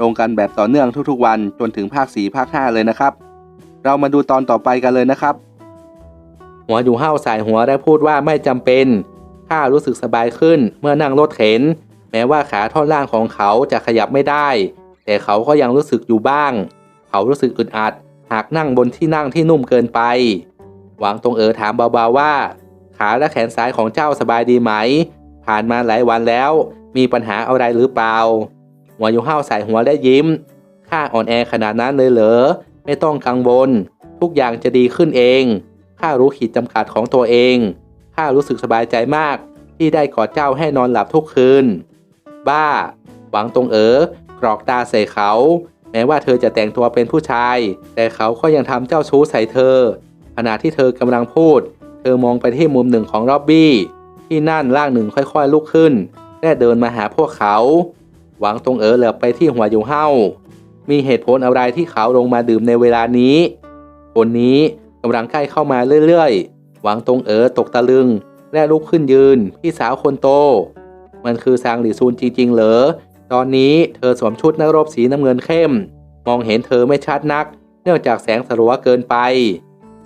ลงกันแบบต่อเนื่องทุกๆวันจนถึงภาค 4 ภาค 5 เลยนะครับ เรามาดูตอนต่อไปกันเลยนะครับ หัวอยู่ห้าวสายหัวได้พูดว่าไม่จำเป็น ข้ารู้สึกสบายขึ้นเมื่อนั่งรถเข็น แม้ว่าขาท่อนล่างของเขาจะขยับไม่ได้ แต่เขาก็ยังรู้สึกอยู่บ้าง เขารู้สึกอึดอัด หากนั่งบนที่นั่งที่นุ่มเกินไป หวังตรงเอ๋อถามเบาๆว่า ขาและแขนซ้ายของเจ้าสบายดีไหม ผ่านมาหลายวันแล้ว มีปัญหาอะไรหรือเปล่า หัวอยู่ห้าวใส่หัวและยิ้ม ข้าอ่อนแอขนาดนั้นเลยเหรอ ไม่ต้องกังวล ทุกอย่างจะดีขึ้นเอง ข้ารู้ขีดจำกัดของตัวเอง ข้ารู้สึกสบายใจมาก ที่ได้กอดเจ้าให้นอนหลับทุกคืน บ้า หวังตรงเอ๋อกรอกตาใส่เขา แม้ว่าเธอจะแต่งตัวเป็นผู้ชาย แต่เขาก็ยังทำเจ้าชู้ใส่เธอ ขณะที่เธอกำลังพูด เธอมองไปที่มุมหนึ่งของร็อบบี้ ที่นั่นร่างหนึ่งค่อยๆลุกขึ้น และเดินมาหาพวกเขา หวังตรงเอ๋อเหลือบไปที่หัวอยู่เห้ามีเหตุผลอะไรที่เขาลงมาดื่มในเวลานี้ คนนี้กำลังใกล้เข้ามาเรื่อยๆ หวังตรงเอ๋อตกตะลึง และลุกขึ้นยืน พี่สาวคนโต มันคือซางหลีซูนจริงๆเหรอ ตอนนี้เธอสวมชุดนักรบสีน้ำเงินเข้ม มองเห็นเธอไม่ชัดนัก เนื่องจากแสงสลัวเกินไป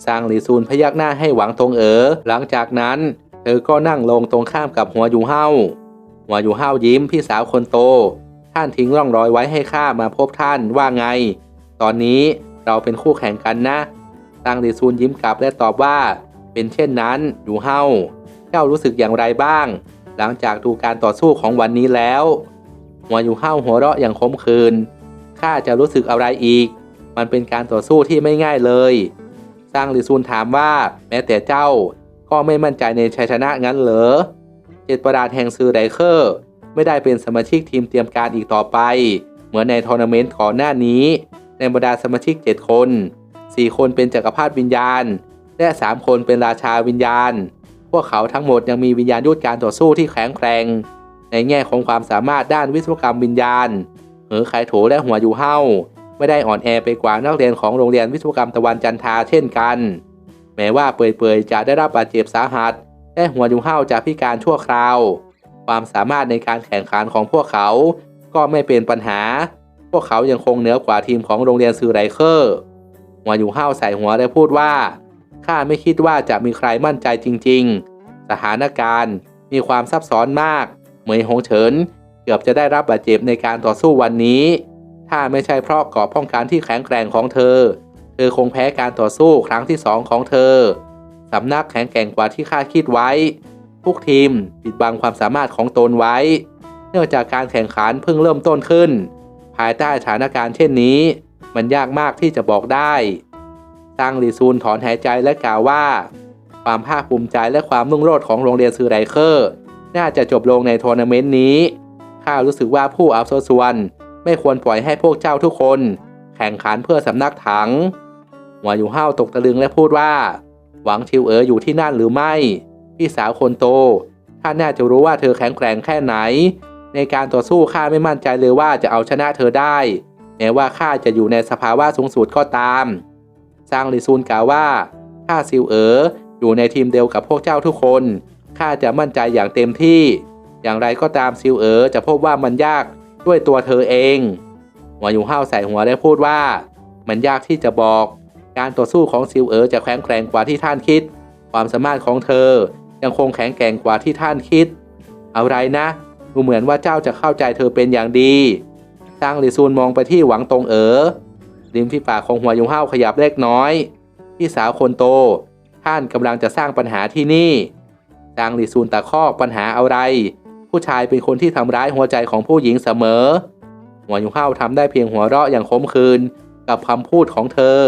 ซางหลีซูนพยักหน้าให้หวังตรงเอ๋อ หลังจากนั้น เธอก็นั่งลงตรงข้ามกับหัวอยู่เฮ้า หัวอยู่เฮาวยิ้มพี่สาวคนโต ท่านทิ้งร่องรอยไว้ให้ข้ามาพบท่านว่าไง ตอนนี้เราเป็นคู่แข่งกันนะซางหลีซูนยิ้มกลับและตอบว่า เป็นเช่นนั้นอยู่เฮาเจ้ารู้สึกอย่างไรบ้าง หลังจากดูการต่อสู้ของวันนี้แล้ว หัวอยู่เฮาหัวเราะอย่างขมขื่นข้าจะรู้สึกอะไรอีก มันเป็นการต่อสู้ที่ไม่ง่ายเลยซางลีซูนถามว่า แม้แต่เจ้าก็ไม่มั่นใจในชัยชนะงั้นเหรอ จ็ดประดาษแห่งซือไดเคอร์ ไม่ได้เป็นสมาชิกทีมเตรียมการอีกต่อไป เหมือนในทัวร์นาเมนต์ก่อนหน้านี้ ในบรรดาสมาชิก 7 คน 4 คนเป็นจักรพรรดิวิญญาณ และ 3 คนเป็นราชาวิญญาณ พวกเขาทั้งหมดยังมีวิญญาณยุทธการต่อสู้ที่แข็งแกร่งในแง่ของความสามารถด้านวิศวกรรมวิญญาณเหอไคโถและหัวยูเฮาไม่ได้อ่อนแอไปกว่านักเรียนของโรงเรียนวิศวกรรมตะวันจันทาเช่นกัน แม้ว่าเปื่อยๆจะได้รับบาดเจ็บสาหัส และหัวยูเฮาจะพิการชั่วคราว ความสามารถในการแข่งขันของพวกเขาก็ไม่เป็นปัญหา พวกเขายังคงเหนือกว่าทีมของโรงเรียนซือไรเคอร์ หัวยูเฮาใส่หัวและพูดว่าข้าไม่คิดว่าจะมีใครมั่นใจจริง ๆ สถานการณ์มีความซับซ้อนมาก เหมยหงเฉิน เกือบจะได้รับบาดเจ็บในการต่อสู้วันนี้ ถ้าไม่ใช่เพราะเกราะป้องกันที่แข็งแกร่งของเธอ เธอคงแพ้การต่อสู้ครั้งที่สองของเธอ สำนักแข็งแกร่งกว่าที่ข้าคิดไว้ ทุกทีมปิดบังความสามารถของตนไว้ เนื่องจากการแข่งขันเพิ่งเริ่มต้นขึ้น ภายใต้สถานการณ์เช่นนี้ มันยากมากที่จะบอกได้ซังลีซูนถอนหายใจและกล่าวว่า ความภาคภูมิใจและความรุ่งโรจน์ของโรงเรียนซือไรเคอร์ น่าจะจบลงในทัวร์นาเมนต์นี้ข้ารู้สึกว่าผู้อาวุโสส่วนไม่ควรปล่อยให้พวกเจ้าทุกคน แข่งขันเพื่อสำนักถังหัวอยู่ห้าวตกตะลึงและพูดว่า หวังชิวเอ๋ออยู่ที่นั่นหรือไม่ พี่สาวคนโตท่านน่าจะรู้ว่าเธอแข็งแกร่งแค่ไหน ในการต่อสู้ข้าไม่มั่นใจเลยว่าจะเอาชนะเธอได้ แม้ว่าข้าจะอยู่ในสภาวะสูงสุดก็ตามซางลิซูนกล่าวว่าถ้าซิวเอ๋ออยู่ในทีมเดียวกับพวกเจ้าทุกคนข้าจะมั่นใจอย่างเต็มที่ อย่างไรก็ตามซิวเอ๋อจะพบว่ามันยากด้วยตัวเธอเองหัวอยู่ห้าวใส่หัวและพูดว่า มันยากที่จะบอก การต่อสู้ของซิวเอ๋อจะแข็งแกร่งกว่าที่ท่านคิด ความสามารถของเธอยังคงแข็งแกร่งกว่าที่ท่านคิด อะไรนะดูเหมือนว่าเจ้าจะเข้าใจเธอเป็นอย่างดีซางลิซูนมองไปที่หวังตรงเอ๋อริมที่ปากของหัวยงห้าขยับเล็กน้อยพี่สาวคนโต ท่านกำลังจะสร้างปัญหาที่นี่ซางลิซูนตะคอกปัญหาอะไร ผู้ชายเป็นคนที่ทำร้ายหัวใจของผู้หญิงเสมอ หัวยงห้าทำได้เพียงหัวเราะอย่างขมขื่นกับคำพูดของเธอ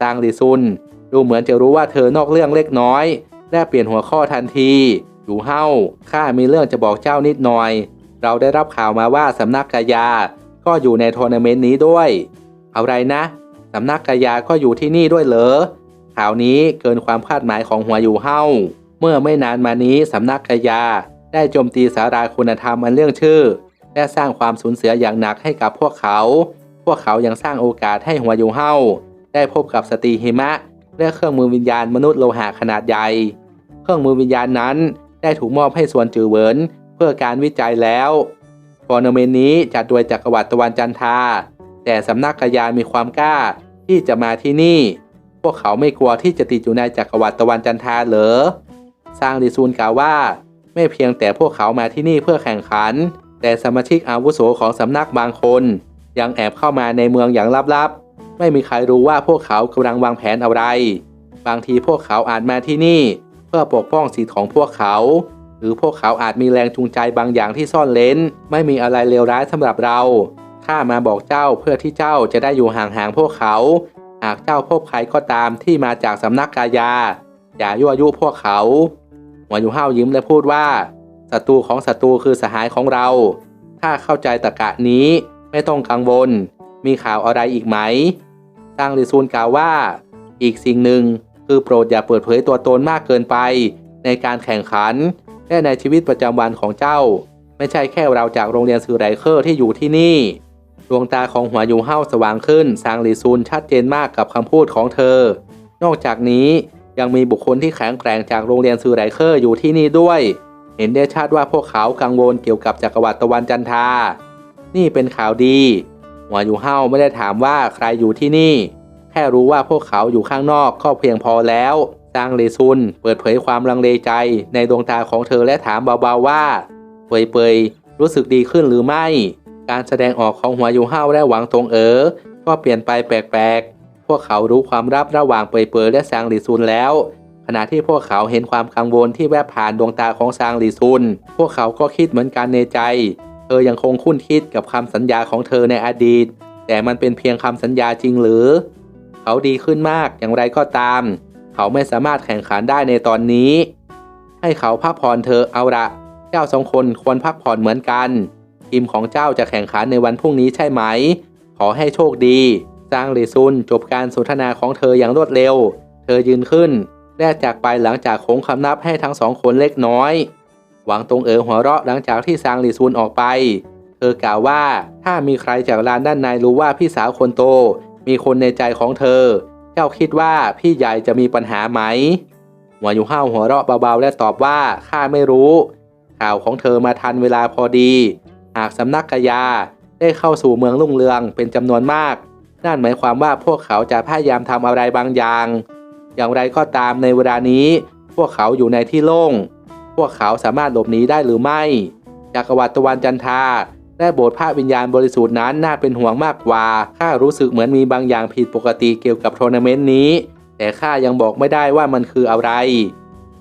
ซางลิซุน ดูเหมือนจะรู้ว่าเธอนอกเรื่องเล็กน้อย และเปลี่ยนหัวข้อทันทีอยู่เฮ้าข้ามีเรื่องจะบอกเจ้านิดหน่อย เราได้รับข่าวมาว่าสำนักกายา ก็อยู่ในทัวร์นาเมนต์นี้ด้วย อะไรนะสำนักกายาก็อยู่ที่นี่ด้วยเหรอข่าวนี้เกินความคาดหมายของหัวอยู่เฮ้าเมื่อไม่นานมานี้สำนักกายา ได้โจมตีสาราคุณธรรมอันเรื่องชื่อ และสร้างความสูญเสียอย่างหนักให้กับพวกเขา พวกเขายังสร้างโอกาสให้หัวอยู่เฮ้า ได้พบกับสตรีหิมะ และเครื่องมือวิญญาณมนุษย์โลหะขนาดใหญ่ เครื่องมือวิญญาณนั้นได้ถูกมอบให้ส่วนจือเหวินเพื่อการวิจัยแล้วทัวร์นาเมนต์นี้จัดโดยจักรวรรดิตะวันจันทราแต่สำนักกยามีความกล้าที่จะมาที่นี่ พวกเขาไม่กลัวที่จะติดอยู่ในจักรวรรดิตะวันจันทราเหรอสร้างดิซูนกล่าวว่า ไม่เพียงแต่พวกเขามาที่นี่เพื่อแข่งขัน แต่สมาชิกอาวุโสของสำนักบางคน ยังแอบเข้ามาในเมืองอย่างลับๆ ไม่มีใครรู้ว่าพวกเขากำลังวางแผนอะไร บางทีพวกเขาอาจมาที่นี่ เพื่อปกป้องสิทธิของพวกเขา หรือพวกเขาอาจมีแรงจูงใจบางอย่างที่ซ่อนเล้น ไม่มีอะไรเลวร้ายสำหรับเราข้ามาบอกเจ้าเพื่อที่เจ้าจะได้อยู่ห่างๆพวกเขา หากเจ้าพบใครก็ตามที่มาจากสำนักกายา อย่ายั่วยุพวกเขาหัวอยู่ห้าวยิ้มและพูดว่าศัตรูของศัตรูคือสหายของเรา ถ้าเข้าใจตะกะนี้ไม่ต้องกังวล มีข่าวอะไรอีกไหม ตั้งลิซูนกล่าวว่า อีกสิ่งหนึ่งคือโปรดอย่าเปิดเผยตัวตนมากเกินไป ในการแข่งขัน และในชีวิตประจำวันของเจ้า ไม่ใช่แค่เราจากโรงเรียนซูไรเคอร์ที่อยู่ที่นี่ ดวงตาของหัวยูเฮาสว่างขึ้นซางหลีซูนชัดเจนมากกับคำพูดของเธอ นอกจากนี้ยังมีบุคคลที่แข็งแกร่งจากโรงเรียนซูไรเคอร์อยู่ที่นี่ด้วย เห็นได้ชัดว่าพวกเขากังวลเกี่ยวกับจักรวรรดิตะวันจันทา นี่เป็นข่าวดี หัวยูเฮาไม่ได้ถามว่าใครอยู่ที่นี่ แค่รู้ว่าพวกเขาอยู่ข้างนอกก็เพียงพอแล้วซางเลซุนเปิดเผยความลังเลใจในดวงตาของเธอและถามเบาๆว่าเปยๆรู้สึกดีขึ้นหรือไม่ การแสดงออกของหัวยูเฮาและหวังตงเอ๋อก็เปลี่ยนไปแปลกๆ พวกเขารู้ความลับระหว่างเปยๆและซางลีซุนแล้ว ขณะที่พวกเขาเห็นความกังวลที่แวบผ่านดวงตาของซางลีซุน พวกเขาก็คิดเหมือนกันในใจ ธอยังคงคุ้นคิดกับคำสัญญาของเธอในอดีต แต่มันเป็นเพียงคำสัญญาจริงหรือ เขาดีขึ้นมากอย่างไรก็ตาม เขาไม่สามารถแข่งขันได้ในตอนนี้ ให้เขาพักผ่อนเธอเอาละเจ้าสองคนควรพักผ่อนเหมือนกัน ทีมของเจ้าจะแข่งขันในวันพรุ่งนี้ใช่ไหม ขอให้โชคดีซางหลีซุนจบการสนทนาของเธออย่างรวดเร็ว เธอยืนขึ้น และจากไปหลังจากโค้งคำนับให้ทั้งสองคนเล็กน้อย หวังตรงเอ๋อหัวเราะหลังจากที่ซางหลีซุนออกไป เธอกล่าวว่าถ้ามีใครจากลานด้านในรู้ว่าพี่สาวคนโต มีคนในใจของเธอ เจ้าคิดว่าพี่ใหญ่จะมีปัญหาไหมหัวอยู่ห้าวหัวเราะเบาๆ และตอบว่าข้าไม่รู้ ข่าวของเธอมาทันเวลาพอดี หากสำนักกยาได้เข้าสู่เมืองรุ่งเรืองเป็นจำนวนมาก นั่นหมายความว่าพวกเขาจะพยายามทำอะไรบางอย่าง อย่างไรก็ตามในเวลานี้ พวกเขาอยู่ในที่โล่ง วกเขาสามารถหลบหนีได้หรือไม่ จักรวรรดิตะวันจันทาและโบสถ์พระวิญญาณบริสุทธิ์นั้นน่าเป็นห่วงมากกว่า ข้ารู้สึกเหมือนมีบางอย่างผิดปกติเกี่ยวกับทัวร์นาเมนต์นี้ แต่ข้ายังบอกไม่ได้ว่ามันคืออะไร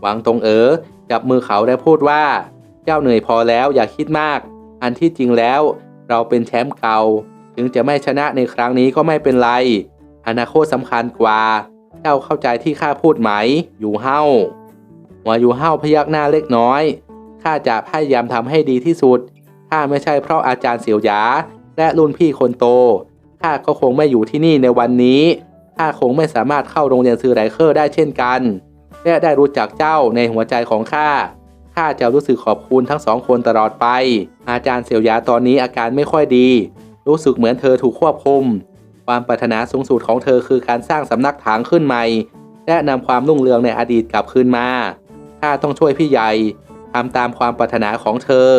หวังตรงเอ๋อจับมือเขาและพูดว่า เจ้าเหนื่อยพอแล้วอย่าคิดมาก อันที่จริงแล้ว เราเป็นแชมป์เก่า ถึงจะไม่ชนะในครั้งนี้ก็ไม่เป็นไร อนาคตสำคัญกว่า เจ้าเข้าใจที่ข้าพูดไหม อยู่เฮ้า วอยู่เฮ้าพยักหน้าเล็กน้อย ข้าจะพยายามทำให้ดีที่สุด ถ้าไม่ใช่เพราะอาจารย์เสี่ยวหยา และรุ่นพี่คนโต ข้าก็คงไม่อยู่ที่นี่ในวันนี้ ข้าคงไม่สามารถเข้าโรงเรียนซือไรเคอร์ได้เช่นกัน และได้รู้จักเจ้าในหัวใจของข้า ข้าจะรู้สึกขอบคุณทั้งสองคนตลอดไป อาจารย์เสี่ยวหยาตอนนี้อาการไม่ค่อยดี รู้สึกเหมือนเธอถูกควบคุม ความปรารถนาสูงสุดของเธอคือการสร้างสำนักถางขึ้นใหม่ และนำความรุ่งเรืองในอดีตกลับคืนมา ข้าต้องช่วยพี่ใหญ่ทำตามความปรารถนาของเธอ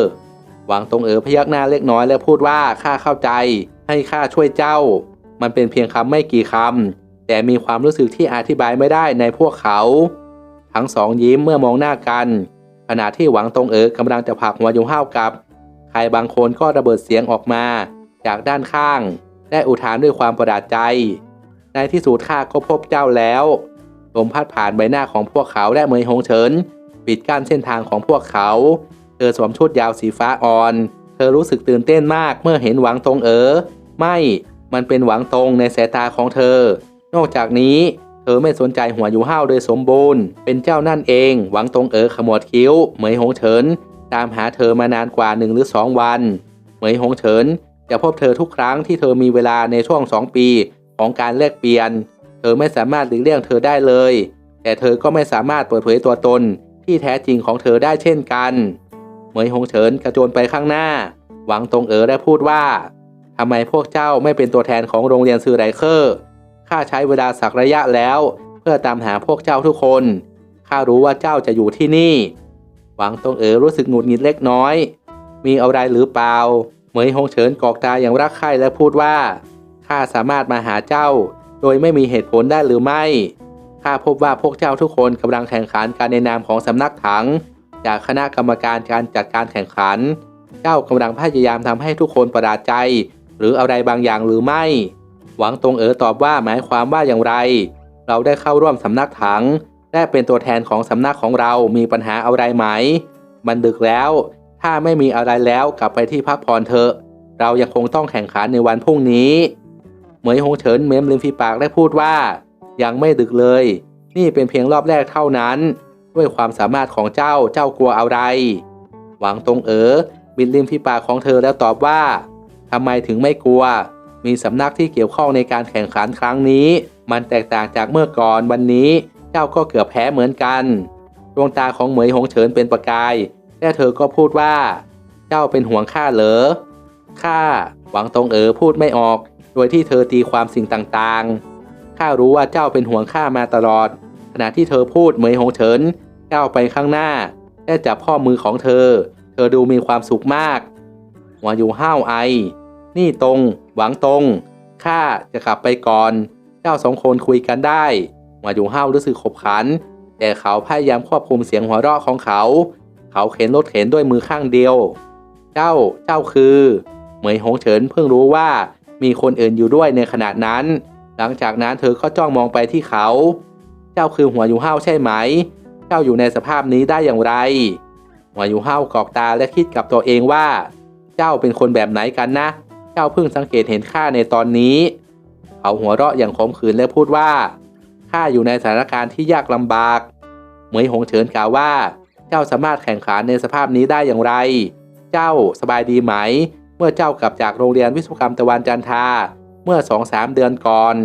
หวังตรงเอ๋อพยักหน้าเล็กน้อยและพูดว่าข้าเข้าใจ ให้ข้าช่วยเจ้า มันเป็นเพียงคำไม่กี่คำแต่มีความรู้สึกที่อธิบายไม่ได้ในพวกเขา ทั้งสองยิ้มเมื่อมองหน้ากัน ขณะที่หวังตรงเอ๋อกำลังจะผลักหัวยุงห้าวกับ ใครบางคนก็ระเบิดเสียงออกมา จากด้านข้าง และอุทานด้วยความประหลาดใจ ในที่สุดข้าก็พบเจ้าแล้ว ลมพัดผ่านใบหน้าของพวกเขาและเหมยหงเฉินปิดกั้นเส้นทางของพวกเขา เธอสวมชุดยาวสีฟ้าอ่อน เธอรู้สึกตื่นเต้นมากเมื่อเห็นหวังตรงเอ๋อไม่มันเป็นหวังตรงในสายตาของเธอ นอกจากนี้ เธอไม่สนใจหัวอยู่ห้าวโดยสมบูรณ์ เป็นเจ้านั่นเอง หวังตรงเอ๋อขมวดคิ้ว เหมยหงเฉินตามหาเธอมานานกว่าหนึ่งหรือสองวัน เหมยหงเฉินจะพบเธอทุกครั้งที่เธอมีเวลาในช่วงสองปีของการแลกเปลี่ยน เธอไม่สามารถหลีกเลี่ยงเธอได้เลย แต่เธอก็ไม่สามารถเปิดเผยตัวตนที่แท้จริงของเธอได้เช่นกันเหมยหงเฉินกระโจนไปข้างหน้า หวังตงเอ๋อได้พูดว่าทำไมพวกเจ้าไม่เป็นตัวแทนของโรงเรียนซือไรเคอร์ข้าใช้เวลาสักระยะแล้ว เพื่อตามหาพวกเจ้าทุกคนข้ารู้ว่าเจ้าจะอยู่ที่นี่ หวังตงเอ๋อรู้สึกหงุดหงิดเล็กน้อย มีอะไรหรือเปล่า เหมยหงเฉินกอกตาอย่างรักใคร่และพูดว่าข้าสามารถมาหาเจ้า โดยไม่มีเหตุผลได้หรือไม่ ข้าพบว่าพวกเจ้าทุกคนกำลังแข่งขันการในนามของสำนักถัง จากคณะกรรมการการจัดการแข่งขัน เจ้ากำลังพยายามทำให้ทุกคนประหลาดใจ หรืออะไรบางอย่างหรือไม่ หวังตรงเอ๋อตอบว่าหมายความว่าอย่างไร เราได้เข้าร่วมสำนักถังและเป็นตัวแทนของสำนักของเรามีปัญหาอะไรไหม มันดึกแล้ว ถ้าไม่มีอะไรแล้วกลับไปที่พักผ่อนเถอะ เรายังคงต้องแข่งขันในวันพรุ่งนี้ เหมยหงเฉินเม้มริมฝีปากได้พูดว่า ยังไม่ดึกเลย นี่เป็นเพียงรอบแรกเท่านั้น ด้วยความสามารถของเจ้าเจ้ากลัวอะไร หวังตรงเอ๋อบิดริมฝีปากของเธอแล้วตอบว่าทำไมถึงไม่กลัว มีสำนักที่เกี่ยวข้องในการแข่งขันครั้งนี้ มันแตกต่างจากเมื่อก่อนวันนี้ เจ้าก็เกือบแพ้เหมือนกันดวงตาของเหมยหงเฉินเป็นประกาย และเธอก็พูดว่า เจ้าเป็นห่วงข้าเหรอข้าหวังตรงเอ๋อพูดไม่ออก โดยที่เธอตีความสิ่งต่างๆ ข้ารู้ว่าเจ้าเป็นห่วงข้ามาตลอด ขณะที่เธอพูดเหมยหงเฉินก้าวไปข้างหน้าและจับข้อมือของเธอ เธอดูมีความสุขมากหัวอยู่ห้าวไอ นี่ตรง หวังตรง ข้าจะกลับไปก่อน เจ้าสองคนคุยกันได้หัวอยู่ห้าวรู้สึกขบขัน แต่เขาพยายามควบคุมเสียงหัวเราะของเขา เขาเข็นรถเข็นด้วยมือข้างเดียว เจ้า เจ้าคือ เหมยหงเฉินเพิ่งรู้ว่า มีคนอื่นอยู่ด้วยในขณะนั้น หลังจากนั้นเธอก็จ้องมองไปที่เขา เจ้าคือหัวยู่ห้าใช่ไหม เจ้าอยู่ในสภาพนี้ได้อย่างไร หัวยู่ห้ากอกตาและคิดกับตัวเองว่า เจ้าเป็นคนแบบไหนกันนะ เจ้าเพิ่งสังเกตเห็นข้าในตอนนี้ เขาหัวเราะอย่างขมขื่นและพูดว่าข้าอยู่ในสถานการณ์ที่ยากลำบาก เหมยหงเฉินกล่าวว่า เจ้าสามารถแข่งขันในสภาพนี้ได้อย่างไร เจ้าสบายดีไหม เมื่อเจ้ากลับจากโรงเรียนวิศวกรรมตะวันจันทาเมื่อสองสามเดือนก่อน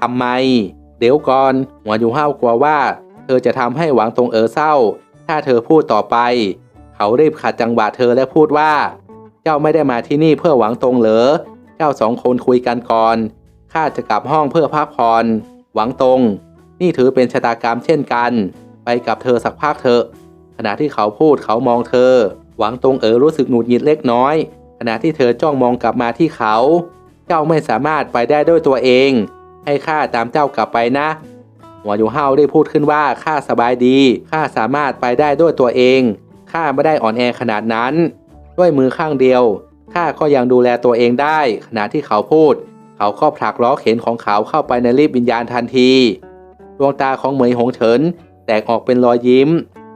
ทำไม เดี๋ยวก่อนหัวอยู่ห้าวกลัวว่า เธอจะทำให้หวังตรงเอ๋อเศร้า ถ้าเธอพูดต่อไป เขารีบขัดจังหวะเธอและพูดว่า เจ้าไม่ได้มาที่นี่เพื่อหวังตรงเหรอเจ้าสองคนคุยกันก่อนข้าจะกลับห้องเพื่อพักผ่อนหวังตรง นี่ถือเป็นชะตากรรมเช่นกัน ไปกับเธอสักพักเถอะขณะที่เขาพูดเขามองเธอ หวังตรงเอ๋อรู้สึกหงุดหงิดเล็กน้อย ขณะที่เธอจ้องมองกลับมาที่เขา เจ้าไม่สามารถไปได้ด้วยตัวเอง ให้ข้าตามเจ้ากลับไปนะ หัวอยู่ห้าได้พูดขึ้นว่าข้าสบายดีข้าสามารถไปได้ด้วยตัวเองข้าไม่ได้อ่อนแอขนาดนั้น ด้วยมือข้างเดียวข้าก็ยังดูแลตัวเองได้ ขณะที่เขาพูด เขาก็ผลักล้อเข็นของเขาเข้าไปในรีบวิญญาณทันทีดวงตาของเหมยหงเฉินแตกออกเป็นรอยยิ้ม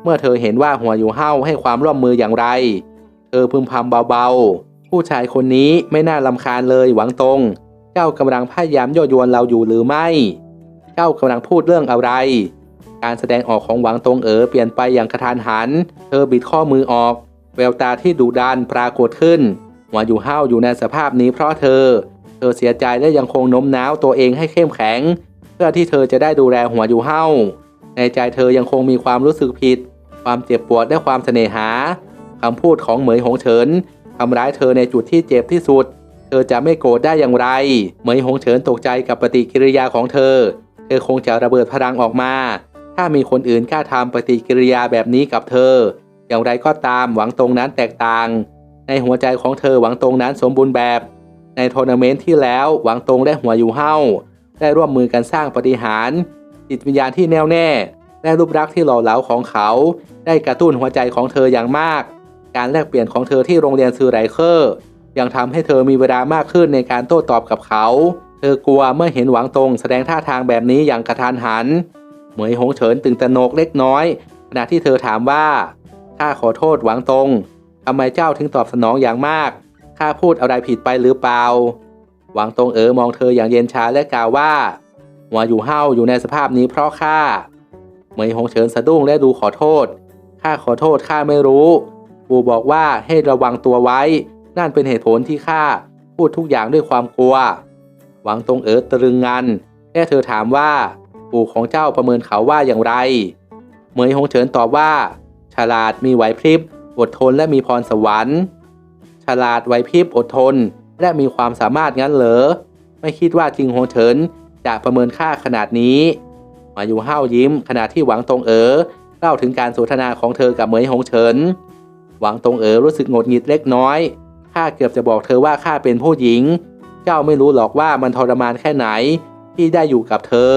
เมื่อเธอเห็นว่าหัวอยู่เห้าให้ความร่วมมืออย่างไร เธอพึมพำเบาๆ ผู้ชายคนนี้ไม่น่าลำคาญเลยหวังตรงเจ้ากำลังพยายามยั่วยวนเราอยู่หรือไม่ เจ้ากำลังพูดเรื่องอะไร การแสดงออกของหวังตรงเอ๋อเปลี่ยนไปอย่างกระทันหัน เธอบิดข้อมือออก แววตาที่ดุดันปรากฏขึ้นหัวอยู่ห้าวอยู่ในสภาพนี้เพราะเธอ เธอเสียใจและยังคงโน้มน้าวตัวเองให้เข้มแข็ง เพื่อที่เธอจะได้ดูแลหัวอยู่ห้าวในใจเธอยังคงมีความรู้สึกผิด ความเจ็บปวดและความเสน่หาคำพูดของเหมยหงเฉิน ทำร้ายเธอในจุดที่เจ็บที่สุด เธอจะไม่โกรธได้อย่างไร เหมยหงเฉินตกใจกับปฏิกิริยาของเธอ เธอคงจะระเบิดพลังออกมา ถ้ามีคนอื่นกล้าทำปฏิกิริยาแบบนี้กับเธอ อย่างไรก็ตามหวังตรงนั้นแตกต่าง ในหัวใจของเธอหวังตรงนั้นสมบูรณ์แบบ ในทัวร์นาเมนต์ที่แล้วหวังตรงและหัวอยู่เฮ้าได้ร่วมมือกันสร้างปฏิหารย์จิตวิญญาณที่แน่วแน่และรูปลักษณ์ที่หล่อเหลาของเขา ได้กระตุ้นหัวใจของเธออย่างมาก การแลกเปลี่ยนของเธอที่โรงเรียนซือไรเคอร์ ยังทำให้เธอมีเวลามากขึ้นในการโต้ตอบกับเขา เธอกลัวเมื่อเห็นหวังตรงแสดงท่าทางแบบนี้อย่างกระทันหัน เหมยหงเฉินตึงตะหนกเล็กน้อยขณะที่เธอถามว่าข้าขอโทษหวังตรงทำไมเจ้าถึงตอบสนองอย่างมากข้าพูดอะไรผิดไปหรือเปล่า หวังตรงเอ๋อมองเธออย่างเย็นชาและกล่าวว่าหัวอยู่เห้าอยู่ในสภาพนี้เพราะข้าเหมยหงเฉินสะดุ้งและดูขอโทษข้าขอโทษข้าไม่รู้ ปู่บอกว่าให้ระวังตัวไว้ นั่นเป็นเหตุผลที่ข้าพูดทุกอย่างด้วยความกลัว หวังตรงเอ๋อตรึงงันแค่เธอถามว่า ปู่ของเจ้าประเมินเขาว่าอย่างไร เหมยหงเฉินตอบว่า ฉลาดมีไหวพริบ อดทนและมีพรสวรรค์ ฉลาดไหวพริบอดทน และมีความสามารถงั้นเหรอ ไม่คิดว่าจิงหงเฉินจะประเมินค่าขนาดนี้ มาอยู่ห้าวยิ้มขณะที่หวังตรงเอ๋อเล่าถึงการสนทนาของเธอกับเหมยหงเฉิน หวังตรงเอ๋อรู้สึกหงดหงิดเล็กน้อย ข้าเกือบจะบอกเธอว่าข้าเป็นผู้หญิง เจ้าไม่รู้หรอกว่ามันทรมานแค่ไหน ที่ได้อยู่กับเธอ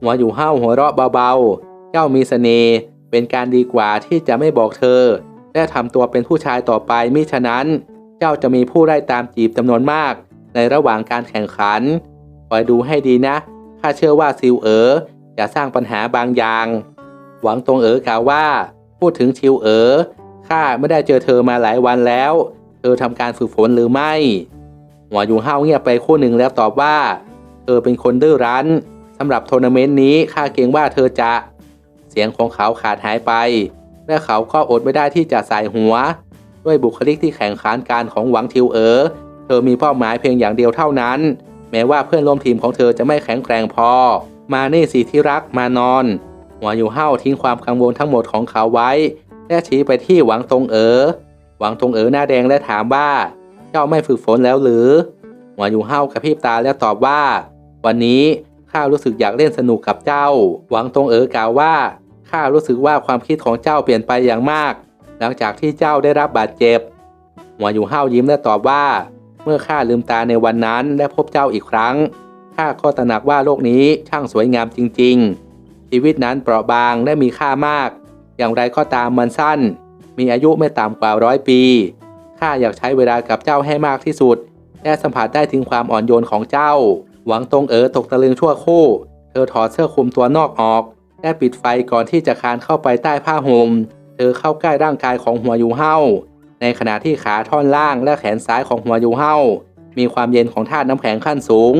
หัวอยู่ห้าวหัวเราะเบาๆ เจ้ามีเสน่ห์เป็นการดีกว่าที่จะไม่บอกเธอ และทำตัวเป็นผู้ชายต่อไปมิฉะนั้น เจ้าจะมีผู้ไล่ตามจีบจำนวนมาก ในระหว่างการแข่งขันคอยดูให้ดีนะ ข้าเชื่อว่าซิวเอ๋อจะสร้างปัญหาบางอย่าง หวังตรงเอ๋อกล่าวว่า พูดถึงชิวเอ๋อ ข้าไม่ได้เจอเธอมาหลายวันแล้ว เธอทำการฝึกฝนหรือไม่หัวอยู่ห้าวเงียบไปคู่หนึ่งแล้วตอบว่า เธอเป็นคนดื้อรั้นสำหรับทัวร์นาเมนต์นี้ข้าเกรงว่าเธอจะ เสียงของเขาขาดหายไป และเขาก็อดไม่ได้ที่จะใส่หัว ด้วยบุคลิกที่แข่งขันการของหวังทิวเอ๋อเธอมีเป้าหมายเพียงอย่างเดียวเท่านั้น แม้ว่าเพื่อนร่วมทีมของเธอจะไม่แข็งแกร่งพอ มาเนี่สิที่รักมานอน หัวอยู่ห้าทิ้งความกังวลทั้งหมดของเขาไว้ และชี้ไปที่หวังตรงเอ๋อหวังตรงเอ๋อหน้าแดงและถามว่า เจ้าไม่ฝึกฝนแล้วหรือหัวอยู่ห้ากระพริบตาแล้วตอบว่า วันนี้ข้ารู้สึกอยากเล่นสนุกกับเจ้า หวังตรงเอ๋อกล่าวว่าข้ารู้สึกว่าความคิดของเจ้าเปลี่ยนไปอย่างมาก หลังจากที่เจ้าได้รับบาดเจ็บหัวอยู่ห้ายิ้มและตอบว่า เมื่อข้าลืมตาในวันนั้นและพบเจ้าอีกครั้งข้าก็ตระหนักว่าโลกนี้ช่างสวยงามจริง ๆ ชีวิตนั้นเปราะบางและมีค่ามาก อย่างไรก็ตามมันสั้น มีอายุไม่ต่ำกว่าร้อยปี ข้าอยากใช้เวลากับเจ้าให้มากที่สุด และสัมผัสได้ถึงความอ่อนโยนของเจ้า หวังตรงเอ๋อตกตะลึงชั่วคู่ เธอถอดเสื้อคลุมตัวนอกออก และปิดไฟก่อนที่จะคานเข้าไปใต้ผ้าห่ม เธอเข้าใกล้ร่างกายของหัวยูเฮาในขณะที่ขาท่อนล่างและแขนซ้ายของหัวยูเฮามีความเย็นของธาตุน้ำแข็งขั้นสูง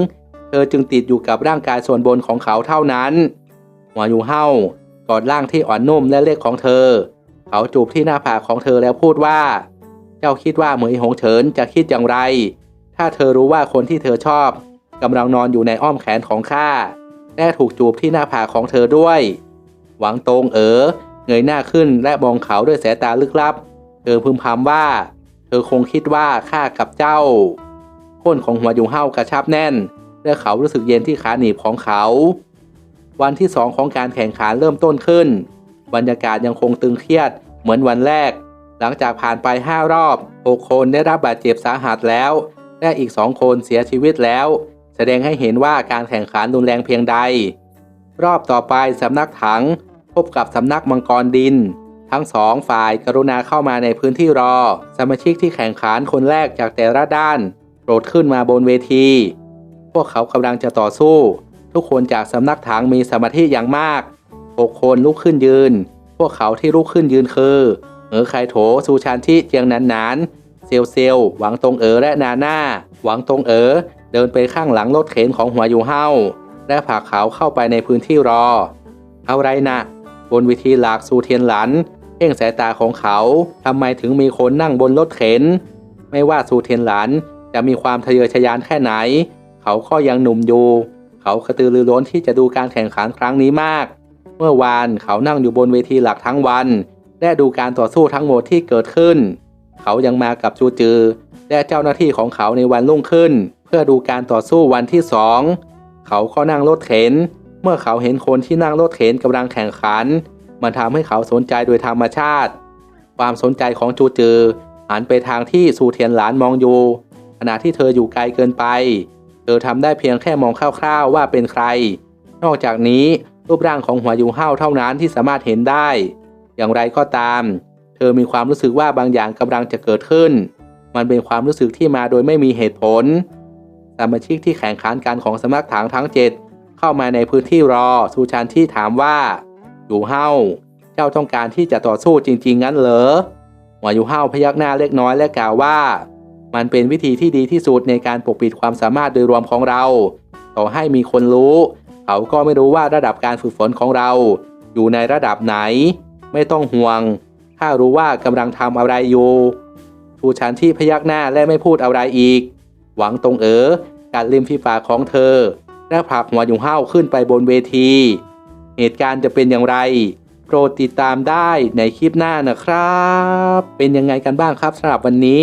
เธอจึงติดอยู่กับร่างกายส่วนบนของเขาเท่านั้น หัวยูเฮา กอดร่างที่อ่อนนุ่มและเล็กของเธอ เขาจูบที่หน้าผากของเธอแล้วพูดว่า เจ้าคิดว่าเหมยหงเฉินจะคิดอย่างไร ถ้าเธอรู้ว่าคนที่เธอชอบกำลังนอนอยู่ในอ้อมแขนของข้าและถูกจูบที่หน้าผากของเธอด้วย หวังตรงเอ๋อเงยหน้าขึ้นและมองเขาด้วยสายตาลึกลับ เธอพึมพำว่า เธอคงคิดว่าข้ากับเจ้าก้นของหัวยุงเห่ากระชับแน่นและเขารู้สึกเย็นที่ขาหนีบของเขา วันที่สองของการแข่งขันเริ่มต้นขึ้น บรรยากาศยังคงตึงเครียดเหมือนวันแรก หลังจากผ่านไปห้ารอบหกคนได้รับบาดเจ็บสาหัสแล้ว และอีกสองคนเสียชีวิตแล้ว แสดงให้เห็นว่าการแข่งขันรุนแรงเพียงใด รอบต่อไปสำนักถัง พบกับสำนักมังกรดิน ทั้งสองฝ่ายกรุณาเข้ามาในพื้นที่รอ สมาชิกที่แข่งขันคนแรกจากแต่ละด้าน โปรดขึ้นมาบนเวที พวกเขากำลังจะต่อสู้ ทุกคนจากสำนักถังมีสมาธิอย่างมากหกคนลุกขึ้นยืน พวกเขาที่ลุกขึ้นยืนคือเออไคโถซูชานทิเจียงนันนานเซียวเซียวหวังตรงเออและนาน่าหวังตรงเออเดินไปข้างหลังรถเข็นของหัวยูเฮาและผลักเขาเข้าไปในพื้นที่รอ เอาไรนะบนวิธีหลากซูเทียนหลันเพ่งสายตาของเขาทำไมถึงมีคนนั่งบนรถเข็น ไม่ว่าซูเทียนหลันจะมีความทะเยอทะยานแค่ไหน เขาก็ยังหนุ่มอยู่ เขากระตือรือร้นที่จะดูการแข่งขันครั้งนี้มาก เมื่อวานเขานั่งอยู่บนเวทีหลักทั้งวัน และดูการต่อสู้ทั้งหมดที่เกิดขึ้น เขายังมากับจูจือ และเจ้าหน้าที่ของเขาในวันรุ่งขึ้น เพื่อดูการต่อสู้วันที่สอง เขาก็นั่งรถเข็น เมื่อเขาเห็นคนที่นั่งรถเข็นกำลังแข่งขัน มันทำให้เขาสนใจโดยธรรมชาติ ความสนใจของจูจือหันไปทางที่สูเทียนหลานมองอยู่ขณะที่เธออยู่ไกลเกินไป ธอทำได้เพียงแค่มองคร่าวๆว่าเป็นใคร นอกจากนี้รูปร่างของหัวยูเฮาเท่านั้นที่สามารถเห็นได้ อย่างไรก็ตาม เธอมีความรู้สึกว่าบางอย่างกำลังจะเกิดขึ้น มันเป็นความรู้สึกที่มาโดยไม่มีเหตุผล สมาชิกที่แข่งขันกันของสำนักถังทั้งเจ็ดเข้ามาในพื้นที่รอซูชานที่ถามว่ายูเฮาเจ้าต้องการที่จะต่อสู้จริงๆงั้นเหรอหัวยูเฮาพยักหน้าเล็กน้อยและกล่าวว่า มันเป็นวิธีที่ดีที่สุดในการปกปิดความสามารถโดยรวมของเรา ต่อให้มีคนรู้ เขาก็ไม่รู้ว่าระดับการฝึกฝนของเรา อยู่ในระดับไหน ไม่ต้องห่วงข้ารู้ว่ากำลังทำอะไรอยู่ทูชันที่พยักหน้าและไม่พูดอะไรอีก หวังตรงเอ๋อกัดริมฝีปากของเธอ และผลักหัวหยูเห้าขึ้นไปบนเวที เหตุการณ์จะเป็นอย่างไร โปรดติดตามได้ในคลิปหน้านะครับ เป็นยังไงกันบ้างครับสำหรับวันนี้